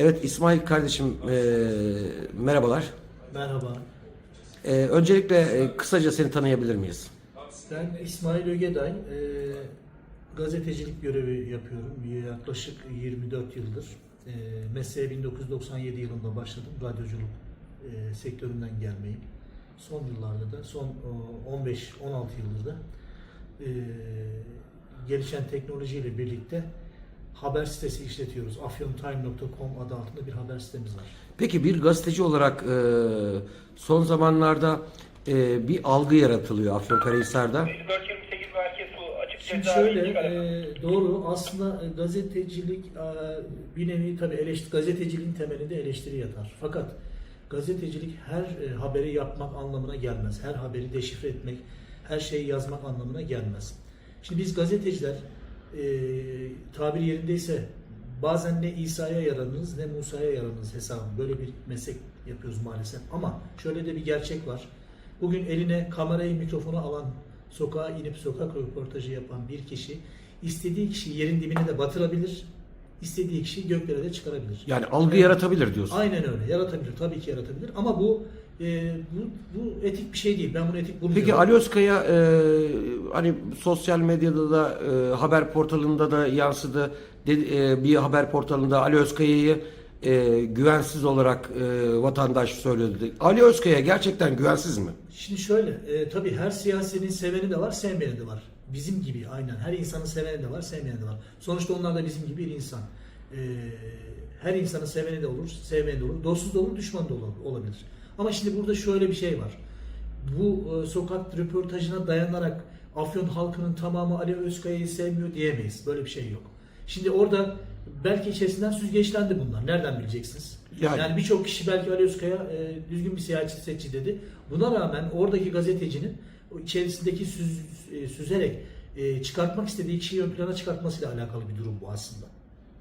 Evet İsmail kardeşim e, merhabalar. Merhaba. E, öncelikle e, kısaca seni tanıyabilir miyiz? Ben İsmail Ögeday. Ee, gazetecilik görevi yapıyorum. Yaklaşık 24 yıldır. Ee, mesleğe 1997 yılında başladım. Radyoculuk e, sektöründen gelmeyim. Son yıllarda da, son o, 15-16 yıldır da e, gelişen teknolojiyle birlikte haber sitesi işletiyoruz. afyontime.com adı altında bir haber sitemiz var. Peki bir gazeteci olarak e, son zamanlarda e, bir algı yaratılıyor Afyonkarahisar'da. 5428 merkez su açık Şimdi şöyle e, doğru aslında gazetecilik e, bir nevi tabii eleştiri, gazeteciliğin temelinde eleştiri yatar. Fakat gazetecilik her e, haberi yapmak anlamına gelmez. Her haberi deşifre etmek, her şeyi yazmak anlamına gelmez. Şimdi biz gazeteciler e, tabir yerindeyse bazen ne İsa'ya yaranırız ne Musa'ya yaranırız hesabı. Böyle bir meslek yapıyoruz maalesef. Ama şöyle de bir gerçek var. Bugün eline kamerayı, mikrofonu alan, sokağa inip sokak röportajı yapan bir kişi istediği kişiyi yerin dibine de batırabilir, istediği kişiyi göklere de çıkarabilir. Yani algı yaratabilir diyorsun. Aynen öyle. Yaratabilir. Tabii ki yaratabilir. Ama bu e, bu, bu etik bir şey değil. Ben bunu etik bulmuyorum. Peki Ali Özkaya e, hani sosyal medyada da e, haber portalında da yansıdı. De- e, bir haber portalında Ali Özkaya'yı e, güvensiz olarak e, vatandaş söyledi. Ali Özkaya gerçekten güvensiz mi? Şimdi şöyle, e, tabii her siyasinin seveni de var, sevmeyeni de var. Bizim gibi aynen. Her insanın seveni de var, sevmeyeni de var. Sonuçta onlar da bizim gibi bir insan. E, her insanın seveni de olur, sevmeyeni de olur. Dostsuz da olur, düşman da olabilir. Ama şimdi burada şöyle bir şey var. Bu e, sokak röportajına dayanarak Afyon halkının tamamı Ali Özkaya'yı sevmiyor diyemeyiz. Böyle bir şey yok. Şimdi orada belki içerisinden süzgeçlendi bunlar. Nereden bileceksiniz? Yani- Yani, birçok kişi belki Ali Özkaya e, düzgün bir siyasi seçici dedi. Buna rağmen oradaki gazetecinin içerisindeki süz, e, süzerek e, çıkartmak istediği kişiyi ön plana çıkartmasıyla alakalı bir durum bu aslında.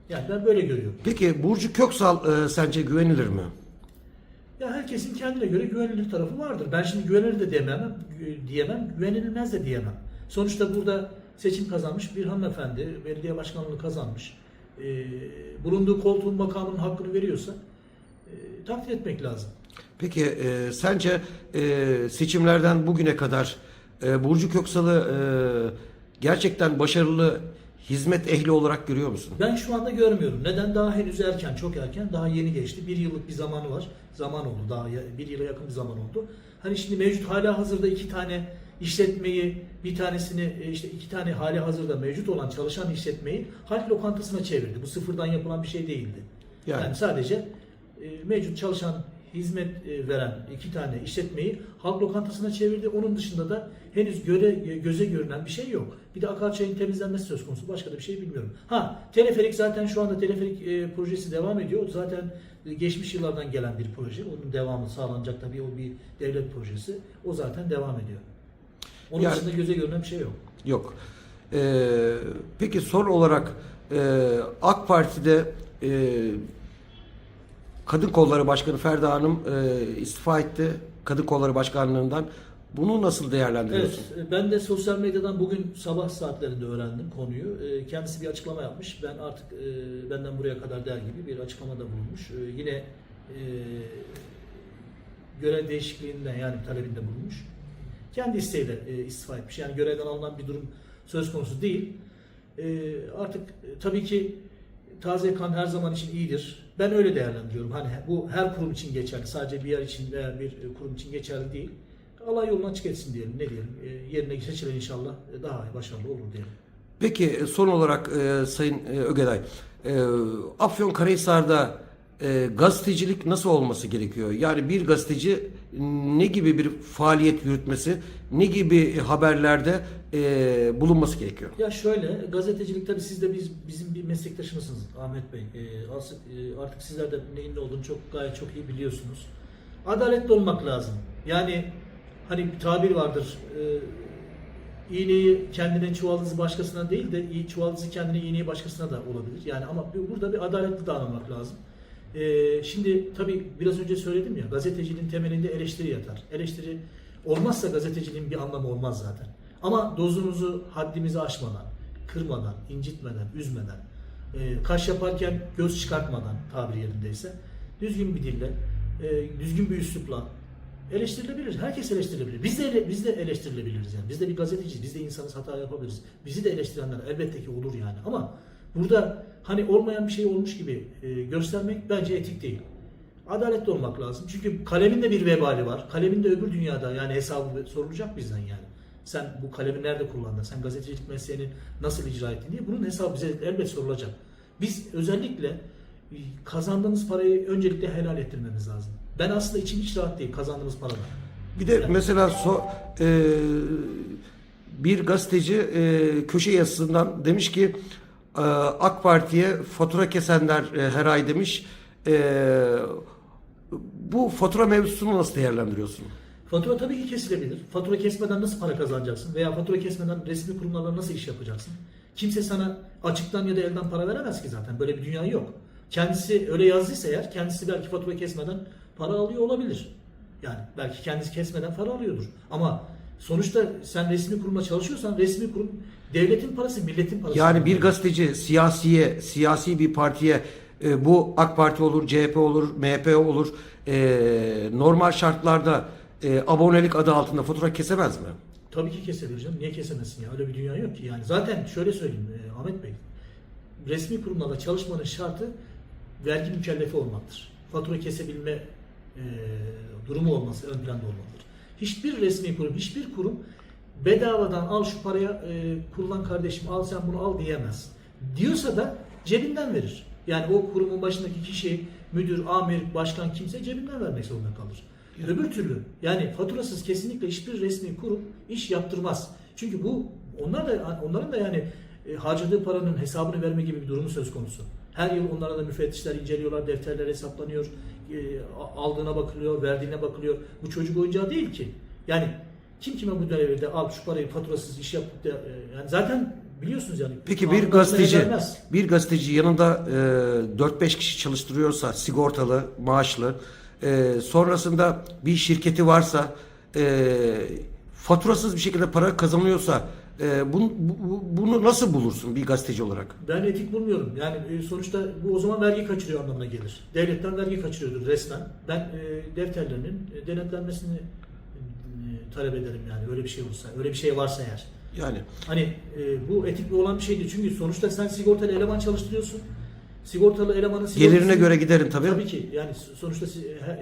Yani ben böyle görüyorum. Peki Burcu Köksal e, sence güvenilir mi? Ya herkesin kendine göre güvenilir tarafı vardır. Ben şimdi güvenilir de diyemem, diyemem, güvenilmez de diyemem. Sonuçta burada seçim kazanmış bir hanımefendi, belediye başkanlığı kazanmış. E, bulunduğu koltuğun makamının hakkını veriyorsa e, takdir etmek lazım. Peki e, sence e, seçimlerden bugüne kadar e, Burcu Köksal'ı e, gerçekten başarılı hizmet ehli olarak görüyor musun? Ben şu anda görmüyorum. Neden? Daha henüz erken, çok erken. Daha yeni geçti. Bir yıllık bir zamanı var. Zaman oldu. Daha bir yıla yakın bir zaman oldu. Hani şimdi mevcut hala hazırda iki tane işletmeyi, bir tanesini e, işte iki tane hali hazırda mevcut olan çalışan işletmeyi halk lokantasına çevirdi. Bu sıfırdan yapılan bir şey değildi. Yani. Yani, sadece e, mevcut çalışan hizmet e, veren iki tane işletmeyi halk lokantasına çevirdi. Onun dışında da henüz göre göze görünen bir şey yok. Bir de Akarçay'ın temizlenmesi söz konusu. Başka da bir şey bilmiyorum. Ha teleferik zaten şu anda teleferik e, projesi devam ediyor. O Zaten e, geçmiş yıllardan gelen bir proje. Onun devamı sağlanacak tabii o bir devlet projesi. O zaten devam ediyor. Onun Yani- dışında göze görünen bir şey yok. Yok. E, peki son olarak e, AK Parti'de e, Kadın Kolları Başkanı Ferda Hanım e, istifa etti. Kadın Kolları Başkanlığından. Bunu nasıl değerlendiriyorsun? Evet, e, ben de sosyal medyadan bugün sabah saatlerinde öğrendim konuyu. E, Kendisi bir açıklama yapmış. Ben artık e, benden buraya kadar der gibi bir açıklamada bulunmuş. Yine görev değişikliğinden yani talebinde bulunmuş. Kendi isteğiyle istifa etmiş. Yani görevden alınan bir durum söz konusu değil. Artık tabii ki taze kan her zaman için iyidir. Ben öyle değerlendiriyorum. Hani bu her kurum için geçerli. Sadece bir yer için veya bir e, kurum için geçerli değil. Allah yolunu açık etsin diyelim. Ne diyelim? E, yerine seçilen inşallah daha başarılı olur diyelim. Peki e, son olarak e, Sayın e, Ögeday, e, Afyonkarahisar'da e, gazetecilik nasıl olması gerekiyor? Yani bir gazeteci ne gibi bir faaliyet yürütmesi, ne gibi haberlerde e, bulunması gerekiyor? Ya şöyle, gazetecilik tabii siz de biz, bizim bir meslektaşımızsınız Ahmet Bey. E, artık, e, artık sizler de neyin ne olduğunu çok gayet çok iyi biliyorsunuz. Adaletli olmak lazım. Yani hani bir tabir vardır. E, iğneyi kendine çuvaldızı başkasına değil de çuvaldızı kendine iğneyi başkasına da olabilir. Yani ama burada bir adaletli davranmak lazım. E, şimdi tabii biraz önce söyledim ya gazeteciliğin temelinde eleştiri yatar. Eleştiri olmazsa gazeteciliğin bir anlamı olmaz zaten. Ama dozumuzu haddimizi aşmadan, kırmadan, incitmeden, üzmeden E, kaş yaparken göz çıkartmadan tabiri yerindeyse düzgün bir dille, e, düzgün bir üslupla eleştirilebilir. Herkes eleştirilebilir. Biz de biz de eleştirilebiliriz yani. Biz de bir gazeteciyiz. Biz de insanız hata yapabiliriz. Bizi de eleştirenler elbette ki olur yani. Ama burada hani olmayan bir şey olmuş gibi e, göstermek bence etik değil. Adaletli olmak lazım. Çünkü kalemin de bir vebali var. Kalemin de öbür dünyada yani hesabı sorulacak bizden yani. Sen bu kalemi nerede kullandın? Sen gazetecilik mesleğini nasıl icra ettin diye bunun hesabı bize elbet sorulacak. Biz özellikle e, kazandığımız parayı öncelikle helal ettirmemiz lazım. Ben aslında içim hiç rahat değil kazandığımız paradan. Bir de mesela so, e, bir gazeteci e, köşe yazısından demiş ki e, AK Parti'ye fatura kesenler e, her ay demiş. E, bu fatura mevzusunu nasıl değerlendiriyorsun? Fatura tabii ki kesilebilir. Fatura kesmeden nasıl para kazanacaksın? Veya fatura kesmeden resmi kurumlarla nasıl iş yapacaksın? Kimse sana açıktan ya da elden para veremez ki zaten. Böyle bir dünya yok. Kendisi öyle yazdıysa eğer kendisi belki fatura kesmeden para alıyor olabilir. Yani belki kendisi kesmeden para alıyordur. Ama sonuçta sen resmi kurumla çalışıyorsan resmi kurum devletin parası, milletin parası. Yani bir gazeteci siyasiye, siyasi bir partiye e, bu AK Parti olur, CHP olur, MHP olur. e, normal şartlarda e, abonelik adı altında fatura kesemez mi? Tabii ki kesebilir canım. Niye kesemezsin ya? Öyle bir dünya yok ki. Yani zaten şöyle söyleyeyim e, Ahmet Bey. Resmi kurumlarla çalışmanın şartı vergi mükellefi olmaktır. Fatura kesebilme e, durumu olması ön planda olmalıdır. Hiçbir resmi kurum, hiçbir kurum bedavadan al şu paraya e, kullan kardeşim al sen bunu al diyemez. Diyorsa da cebinden verir. Yani o kurumun başındaki kişi, müdür, amir, başkan kimse cebinden vermek zorunda kalır. Öbür türlü yani faturasız kesinlikle hiçbir resmi kurum iş yaptırmaz. Çünkü bu onlar da onların da yani e, harcadığı paranın hesabını verme gibi bir durumu söz konusu. Her yıl onlara da müfettişler inceliyorlar, defterler hesaplanıyor, aldığına bakılıyor, verdiğine bakılıyor. Bu çocuk oyuncağı değil ki. Yani kim kime bu devirde al şu parayı faturasız iş yap de, e, yani zaten biliyorsunuz yani. Peki bir gazeteci bir gazeteci yanında e, 4-5 kişi çalıştırıyorsa sigortalı, maaşlı, e, sonrasında bir şirketi varsa e, faturasız bir şekilde para kazanıyorsa e, bunu, bu- bunu nasıl bulursun bir gazeteci olarak? Ben etik bulmuyorum. Yani e, sonuçta bu o zaman vergi kaçırıyor anlamına gelir. Devletten vergi kaçırıyordur resmen. Ben e, defterlerinin e, denetlenmesini e, talep ederim yani öyle bir şey olursa, öyle bir şey varsa eğer. Yani Hani e, bu etik olan bir şeydir. Çünkü sonuçta sen sigortalı eleman çalıştırıyorsun. Sigortalı elemanın sigortası... gelirine göre giderin tabii. Tabii ki yani sonuçta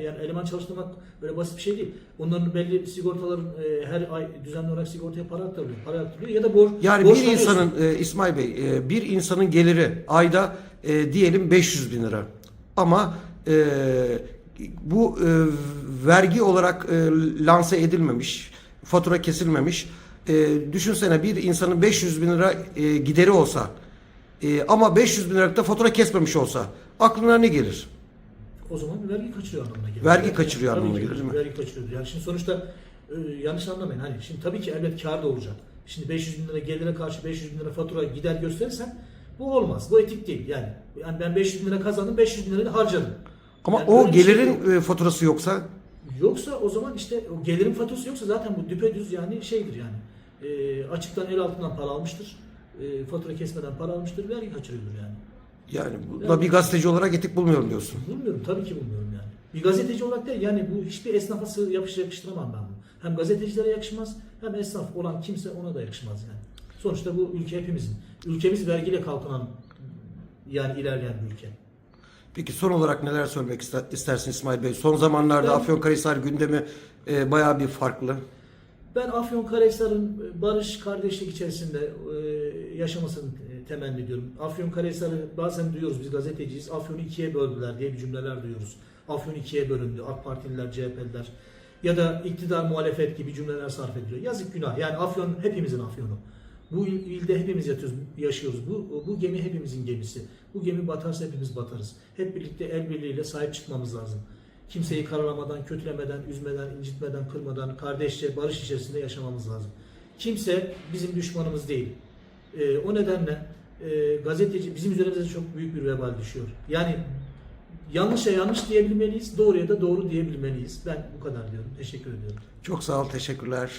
yani eleman çalıştırmak böyle basit bir şey değil. Onların belli sigortaların e, her ay düzenli olarak sigortaya para aktarılıyor. Para aktarılıyor ya da borç Yani bir insanın e, İsmail Bey e, bir insanın geliri ayda e, diyelim 500 bin lira ama e, bu e, vergi olarak e, lanse edilmemiş fatura kesilmemiş e, düşünsene bir insanın 500 bin lira e, gideri olsa e, ama 500 bin liralık da fatura kesmemiş olsa aklına ne gelir? O zaman vergi kaçırıyor anlamına gelir. Vergi kaçırıyor Tabii anlamına ki gelir, değil mi? Vergi kaçırıyor. Yani şimdi sonuçta e, yanlış anlamayın. Hani şimdi tabii ki elbet kar da olacak. Şimdi 500 bin lira gelire karşı 500 bin lira fatura gider gösterirsen bu olmaz. Bu etik değil. Yani, yani ben 500 bin lira kazandım 500 bin lirayı harcadım. Ama Yani o şey gelirin e, faturası yoksa Yoksa o zaman işte o gelirin faturası yoksa zaten bu düpedüz yani şeydir yani. E, açıktan el altından para almıştır. E, fatura kesmeden para almıştır. Vergi kaçırıyordur yani. yani buna bir gazeteci olarak etik bulmuyorum diyorsun. Bulmuyorum tabii ki bulmuyorum yani. Bir gazeteci olarak değil yani bu hiçbir esnafa sığ yapış yakıştıramam ben bunu. Hem gazetecilere yakışmaz hem esnaf olan kimse ona da yakışmaz yani. Sonuçta bu ülke hepimizin. Ülkemiz vergiyle kalkınan yani ilerleyen bir ülke. Peki son olarak neler söylemek ister, istersin İsmail Bey? Son zamanlarda Ben- Afyonkarahisar gündemi e, bayağı bir farklı. Ben Afyonkarahisar'ın barış, kardeşlik içerisinde e, yaşamasını temenni ediyorum. Afyonkarahisar'ı bazen duyuyoruz biz gazeteciyiz. Afyon'u ikiye böldüler diye bir cümleler duyuyoruz. Afyon ikiye bölündü. AK Partililer, CHP'liler ya da iktidar muhalefet gibi cümleler sarf ediliyor. Yazık günah. Yani Afyon hepimizin Afyon'u. Bu il- ilde hepimiz yatıyoruz, yaşıyoruz. Bu, bu gemi hepimizin gemisi. Bu gemi batarsa hepimiz batarız. Hep birlikte el birliğiyle sahip çıkmamız lazım. Kimseyi karalamadan, kötülemeden, üzmeden, incitmeden, kırmadan, kardeşçe, barış içerisinde yaşamamız lazım. Kimse bizim düşmanımız değil. Ee, o nedenle e, gazeteci bizim üzerimize çok büyük bir vebal düşüyor. Yani yanlışa yanlış diyebilmeliyiz, doğruya da doğru diyebilmeliyiz. Ben bu kadar diyorum. Teşekkür ediyorum. Çok sağ ol, teşekkürler.